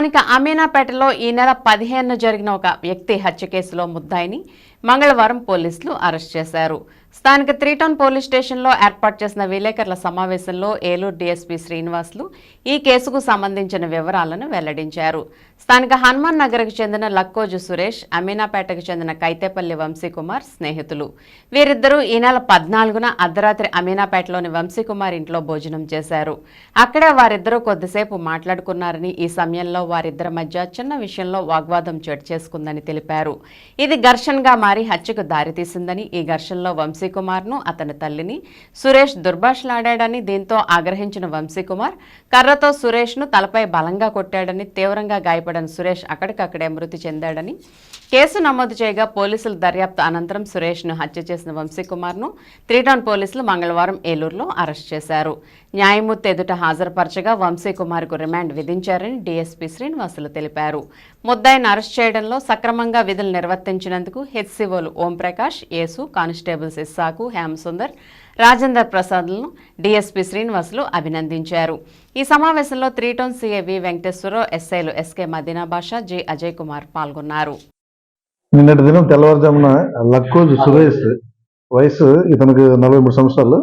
స్థానిక అమీనాపేటలో ఈ నెల పదిహేను జరిగిన ఒక వ్యక్తి హత్య కేసులో ముద్దాయిని మంగళవారం పోలీసులు అరెస్ట్ చేశారు. స్థానిక త్రీటౌన్ పోలీస్ స్టేషన్లో ఏర్పాటు చేసిన విలేకరుల సమావేశంలో ఏలూరు డీఎస్పీ శ్రీనివాసులు ఈ కేసుకు సంబంధించిన వివరాలను వెల్లడించారు. స్థానిక హనుమాన్ నగర్కు చెందిన లక్కోజు సురేష్ అమీనాపేటకు చెందిన కైతేపల్లి వంశీకుమార్ స్నేహితులు. వీరిద్దరూ ఈ నెల పద్నాలుగున అర్ధరాత్రి అమీనాపేటలోని వంశీకుమార్ ఇంట్లో భోజనం చేశారు. అక్కడే వారిద్దరూ కొద్దిసేపు మాట్లాడుకున్నారని ఈ సమయంలో వారిద్దరి మధ్య చిన్న విషయంలో వాగ్వాదం చోటు చేసుకుందని తెలిపారు. ఇది ఘర్షణగా మారి హత్యకు దారితీసిందని ఈ ఘర్షణలో వంశీకుమార్ను అతని తల్లిని సురేష్ దుర్భాషలాడాడని దీంతో ఆగ్రహించిన వంశీకుమార్ కర్రతో సురేష్ను తలపై బలంగా కొట్టాడని తీవ్రంగా గాయపడిన సురేష్ అక్కడికక్కడే మృతి చెందాడని కేసు నమోదు చేయగా పోలీసులు దర్యాప్తు అనంతరం సురేష్ను హత్య చేసిన వంశీకుమార్ను త్రీటౌన్ పోలీసులు మంగళవారం ఏలూరులో అరెస్ట్ చేశారు. న్యాయమూర్తి ఎదుట హాజరుపరచగా వంశీకుమార్కు రిమాండ్ విధించారని డీఎస్పీ శ్రీనివాసులు తెలిపారు. ముద్దాయిని అరెస్ట్ చేయడంలో సక్రమంగా విధులు నిర్వర్తించినందుకు హెచ్సిఓలు ఓంప్రకాష్ యేసు కానిస్టేబుల్స్ ఇస్సాకు హేమసుందర్ రాజేందర్ ప్రసాద్లను డీఎస్పీ శ్రీనివాసులు అభినందించారు. ఈ సమావేశంలో త్రీటౌన్ సిఏవి వెంకటేశ్వరరావు ఎస్ఐలు ఎస్కే మదీనా భాష జె అజయ్ కుమార్ పాల్గొన్నారు. నిన్నటి దినం తెల్లవారుజామున లక్కోజు సురేష్ వయసు ఇతనికి నలభై మూడు సంవత్సరాలు.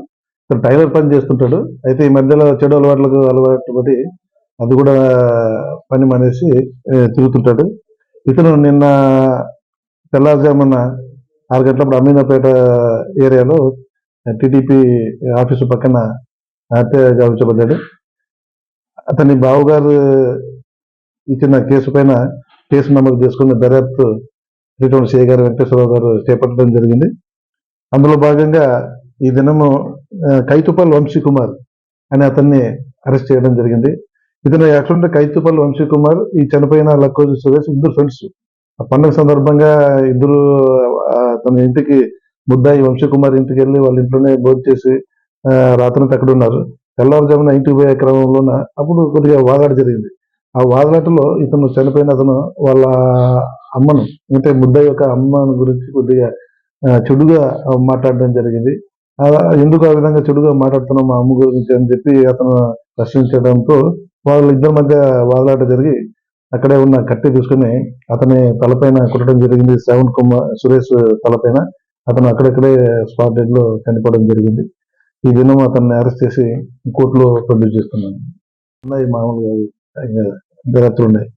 ఇతను టైలర్ పని చేస్తుంటాడు. అయితే ఈ మధ్యలో చెడు అలవాట్లకు అలవాటు పడి అది కూడా పని మానేసి తిరుగుతుంటాడు. ఇతను నిన్న తెల్లవారుజామున ఆరు గంటలప్పుడు అమీనాపేట ఏరియాలో టీడీపీ ఆఫీసు పక్కన హత్య గావించబడ్డాడు అతని బావగారు ఇచ్చిన కేసు పైన కేసు నమోదు చేసుకున్న దర్యాప్తు శ్రీటౌన్ సిఐ గారు వెంకటేశ్వరరావు గారు చేపట్టడం జరిగింది. అందులో భాగంగా ఈ దినము ఆ, కైతుపల్ వంశీ కుమార్ అనే అతన్ని అరెస్ట్ చేయడం జరిగింది. ఇతను యాక్చువల్గా కైతుపల్ వంశీ కుమార్ ఈ చనిపోయిన లక్కోజు సురేష్ ఇద్దరు ఫ్రెండ్స్. ఆ పండుగ సందర్భంగా ఇద్దరు తన ఇంటికి ముద్దాయి వంశకుమార్ ఇంటికి వెళ్ళి వాళ్ళ ఇంట్లోనే భోజనం చేసి రాత్రి రాత్రంతా అక్కడ ఉన్నారు. తెల్లవారుజామున ఇంటికి పోయే క్రమంలోన అప్పుడు కొద్దిగా వాదాట జరిగింది. ఆ వాదలాటలో ఇతను చనిపోయిన అతను వాళ్ళ అమ్మను అంటే ముద్దాయి యొక్క అమ్మను గురించి కొద్దిగా చెడుగా మాట్లాడడం జరిగింది. ఎందుకు ఆ విధంగా చెడుగా మాట్లాడుతున్నాం మా అమ్మ గురించి అని చెప్పి అతను ప్రశ్నించడంతో వాళ్ళ ఇద్దరి మధ్య వాదలాట జరిగి అక్కడే ఉన్న కత్తి తీసుకుని అతని తలపైన కొట్టడం జరిగింది. శ్రవణ్ కుమార్ సురేష్ తలపైన అతను అక్కడక్కడే స్పాట్ డెడ్లో చనిపోవడం జరిగింది. ఈ దినం అతన్ని అరెస్ట్ చేసి కోర్టులో ప్రొడ్యూస్ చేస్తున్నాను. ఉన్నాయి మామూలుగా జరుగుతున్నాయి ఉన్నాయి.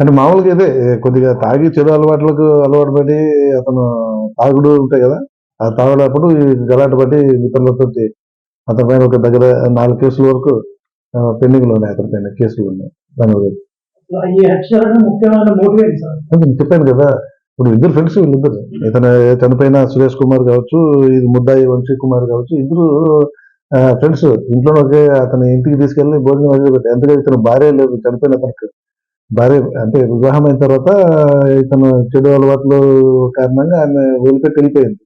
అంటే మామూలుగా ఇదే కొద్దిగా తాగి చెడు అలవాట్లకు అలవాటు పడి అతను తాగుడు ఉంటాయి కదా ఆ తాగేటప్పుడు ఈ గలాట పడి మిత్రులతో అతని పైన ఒక దగ్గర నాలుగు కేసుల వరకు పెండింగ్లో ఉన్నాయి అతని పైన కేసులు ఉన్నాయి. దాని నేను చెప్పాను కదా ఇప్పుడు ఇద్దరు ఫ్రెండ్స్ వీళ్ళిద్దరు. ఇతను చనిపోయిన సురేష్ కుమార్ కావచ్చు ఇది ముద్దాయి వంశీ కుమార్ కావచ్చు ఇద్దరు ఫ్రెండ్స్. ఇంట్లో ఒకే అతని ఇంటికి తీసుకెళ్ళి భోజనం అది పెట్టారు ఎందుకంటే ఇతను భార్య లేదు చనిపోయిన అతనికి. భార్య అంటే వివాహం అయిన తర్వాత ఇతను చెడు అలవాట్లు కారణంగా ఆమె వదిలిపెట్టి వెళ్ళిపోయింది.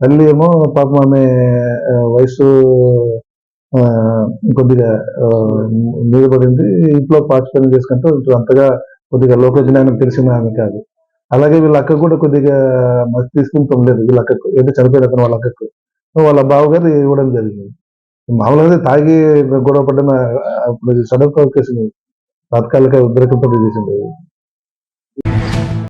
తల్లి ఏమో పాపం ఆమె వయసు కొద్దిగా మీద పడింది. ఇంట్లో పాచిపని చేసుకుంటూ ఇటు అంతగా కొద్దిగా లోక జ్ఞానం తెలిసిన ఆమె కాదు. అలాగే వీళ్ళ అక్క కూడా కొద్దిగా మతి తీసుకుంటాం లేదు వీళ్ళ అక్కకు ఏంటంటే చనిపోయిన అతను వాళ్ళ అక్కకు. వాళ్ళ బావగారు ఇవ్వడం జరిగింది. మామూలుగా తాగి గొడవ పడ్డం అప్పుడు సడన్ ప్రొవకేషన్ తాత్కాలిక ఉద్రేకంతో చేసింది.